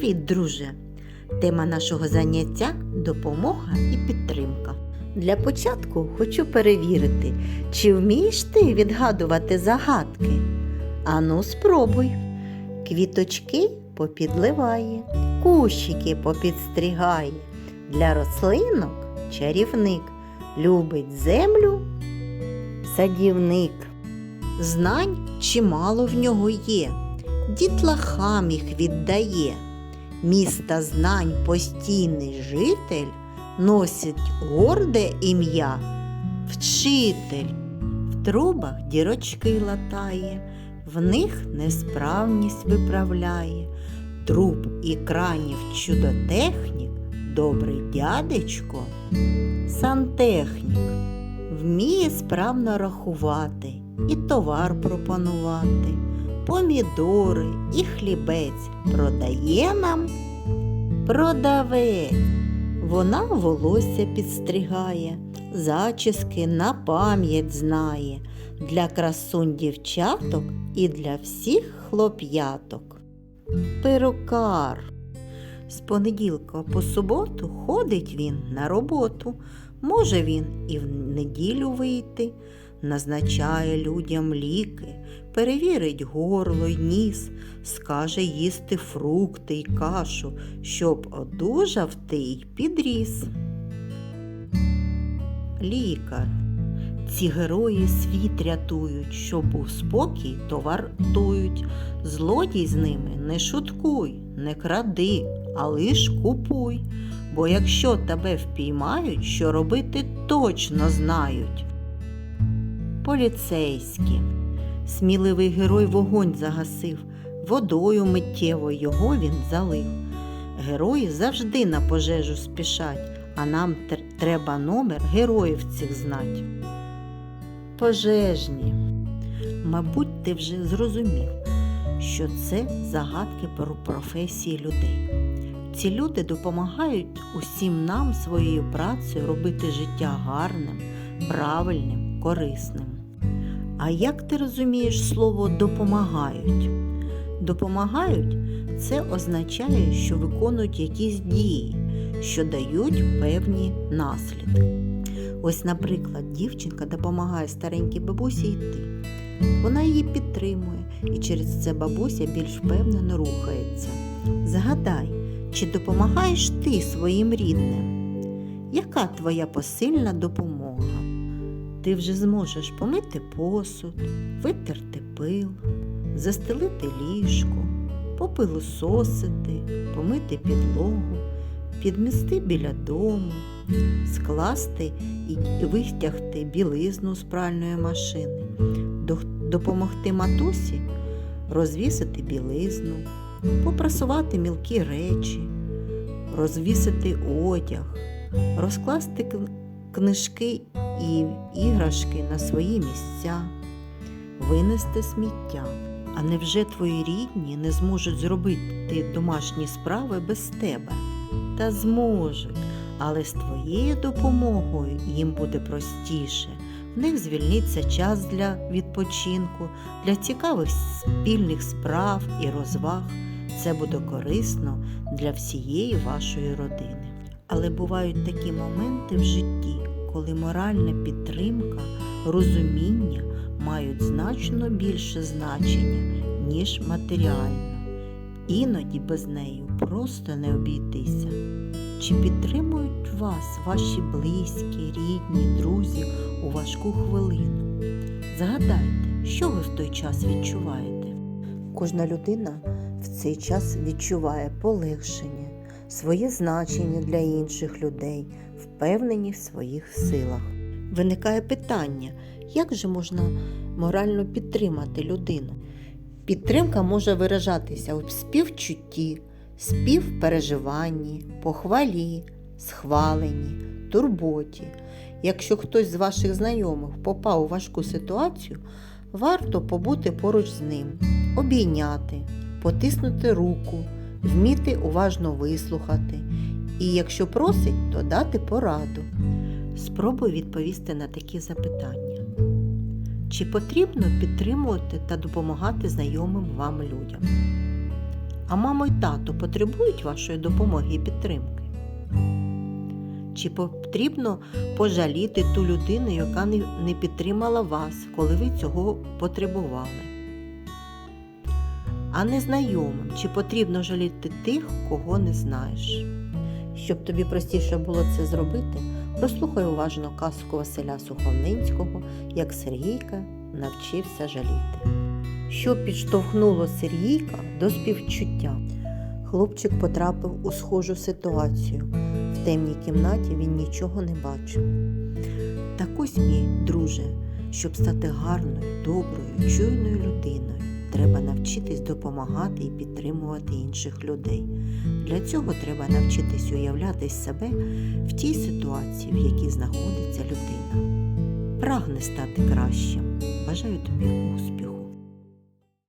Привіт, друже! Тема нашого заняття допомога і підтримка. Для початку хочу перевірити, чи вмієш ти відгадувати загадки. Ану, спробуй. Квіточки попідливає, кущики попідстригає. Для рослинок чарівник любить землю садівник. Знань чимало в нього є, дітлахам їх віддає. Міста знань постійний житель носить горде ім'я вчитель. В трубах дірочки латає, в них несправність виправляє. Труб і кранів чудотехнік, добрий дядечко, сантехнік, вміє справно рахувати і товар пропонувати, помідори і хлібець продає нам продавець. Вона волосся підстригає, зачіски на пам'ять знає для красунь дівчаток і для всіх хлоп'яток. Перукар. З понеділка по суботу ходить він на роботу. Може він і в неділю вийти, назначає людям ліки, перевірить горло й ніс, скаже їсти фрукти й кашу, щоб одужав ти й підріс. Лікар. Ці герої світ рятують, що був спокій, то вартують. Злодій з ними не шуткуй, не кради, а лиш купуй. Бо якщо тебе впіймають, що робити точно знають. Поліцейські. Сміливий герой вогонь загасив, водою миттєво його він залив. Герої завжди на пожежу спішать, а нам треба номер героїв цих знать. Пожежні. Мабуть, ти вже зрозумів, що це загадки про професії людей. Ці люди допомагають усім нам своєю працею робити життя гарним, правильним, корисним. А як ти розумієш слово допомагають? Допомагають це означає, що виконують якісь дії, що дають певні наслідки. Ось, наприклад, дівчинка допомагає старенькій бабусі йти. Вона її підтримує, і через це бабуся більш впевнено рухається. Згадай, чи допомагаєш ти своїм рідним? Яка твоя посильна допомога? Ти вже зможеш помити посуд, витерти пил, застелити ліжко, попилососити, помити підлогу, підмести біля дому, скласти і витягти білизну з пральної машини, допомогти матусі розвісити білизну, попрасувати мілкі речі, розвісити одяг, розкласти книжки і іграшки на свої місця, винести сміття. А невже твої рідні не зможуть зробити домашні справи без тебе? Та зможуть, але з твоєю допомогою їм буде простіше. В них звільниться час для відпочинку, для цікавих спільних справ і розваг. Це буде корисно для всієї вашої родини. Але бувають такі моменти в житті, коли моральна підтримка, розуміння мають значно більше значення, ніж матеріальна. Іноді без неї просто не обійтися. Чи підтримують вас ваші близькі, рідні, друзі у важку хвилину? Згадайте, що ви в той час відчуваєте? Кожна людина в цей час відчуває полегшення, своє значення для інших людей, впевнені в своїх силах. Виникає питання, як же можна морально підтримати людину? Підтримка може виражатися у співчутті, співпереживанні, похвалі, схваленні, турботі. Якщо хтось з ваших знайомих попав у важку ситуацію, варто побути поруч з ним, обійняти, потиснути руку, вміти уважно вислухати. І якщо просить, то дати пораду. Спробуй відповісти на такі запитання. Чи потрібно підтримувати та допомагати знайомим вам людям? А мамо й тато потребують вашої допомоги і підтримки? Чи потрібно пожаліти ту людину, яка не, підтримала вас, коли ви цього потребували? А незнайомим, чи потрібно жаліти тих, кого не знаєш? Щоб тобі простіше було це зробити, прослухай уважно казку Василя Сухомлинського, як Сергійка навчився жаліти. Що підштовхнуло Сергійка до співчуття? Хлопчик потрапив у схожу ситуацію. В темній кімнаті він нічого не бачив. Так ось, мій друже, щоб стати гарною, доброю, чуйною людиною, треба навчитись допомагати і підтримувати інших людей. Для цього треба навчитись уявляти себе в тій ситуації, в якій знаходиться людина. Прагне стати кращим. Бажаю тобі успіху.